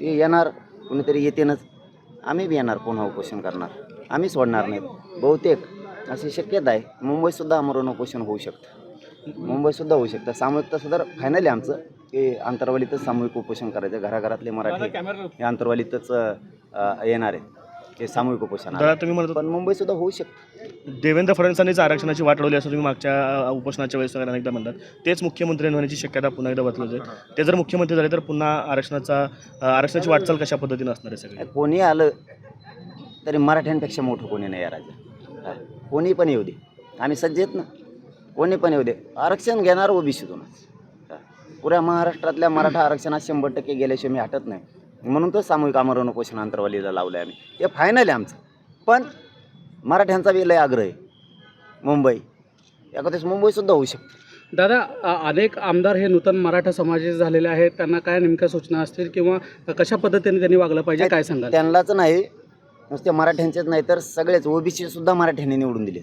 ते येणार कुणीतरी येतेनच आम्ही बी येणार पुन्हा उपोषण करणार? आम्ही सोडणार नाहीत बहुतेक अशी शक्यता आहे. मुंबईतसुद्धा आमरण उपोषण होऊ शकतं. मुंबईतसुद्धा होऊ शकतं. सामूहिकता सुद्धा फायनल आहे आमचं. की अंतरवालीतच सामूहिक उपोषण करायचं. घराघरातले मराठी हे अंतरवालीतच येणार आहे ते सामूहिक उपोषण आहे. दादा तुम्ही म्हणत पण मुंबईतसुद्धा होऊ शकतं. देवेंद्र फडणवीसांनीच आरक्षणाची वाट लावली असं तुम्ही मागच्या उपोषणाच्या वेळेस सगळ्यांना एकदा म्हणतात. तेच मुख्यमंत्री होण्याची शक्यता पुन्हा एकदा बदलत आहे. ते जर मुख्यमंत्री झाले तर पुन्हा आरक्षणाचा आरक्षणाची वाटचाल कशा पद्धतीने असणार आहे सगळं? कोणी आलं तरी मराठ्यांपेक्षा मोठं कोणी नाही या राज्यात. कोणी पण येऊ दे. आम्ही सज्ज आहेत ना. कोणी पण येऊ दे. आरक्षण घेणार ओबीसीतूनच पुऱ्या महाराष्ट्रातल्या मराठा आरक्षणात शंभर टक्के गेल्याशिवाय मी हटत नाही. म्हणून तर सामूहिक आमरण उपोषण अंतरवालीला लावलं आहे आम्ही. हे फायनल आहे आमचं. पण मराठ्यांचा बी लय आग्रह आहे मुंबई. एखाद्याच मुंबईसुद्धा होऊ शकते. दादा अ, अनेक आमदार हे नूतन मराठा समाजाचे झालेले आहेत. त्यांना काय नेमक्या सूचना असतील किंवा कशा पद्धतीने त्यांनी वागलं पाहिजे काय सांगाल? त्यांनाच नाही नुसते मराठ्यांचेच नाही तर सगळेच ओबीसी सुद्धा मराठ्यांनी निवडून दिलेत.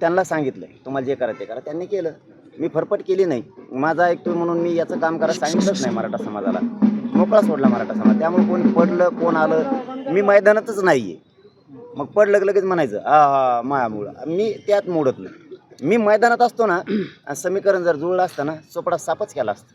त्यांना सांगितलं तुम्हाला जे करायचं ते करा. त्यांनी केलं. मी फरफट केली नाही. माझा ऐकतोय म्हणून मी याचं काम करायला सांगितलंच नाही मराठा समाजाला. मोकळा सोडला मराठा समाज. त्यामुळे कोणी पडलं कोण आलं मी मैदानातच नाही आहे मग पडलं लगेच म्हणायचं आ हा मायामुळं. मी त्यात मोडत नाही. मी मैदानात असतो ना आणि समीकरण जर जुळलं असतं ना चोपडा सापच केला असतं.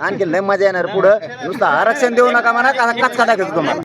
आणखी लय मजा येणार पुढं. नुसतं आरक्षण देऊ नका म्हणा का कचका टाकायचं तुम्हाला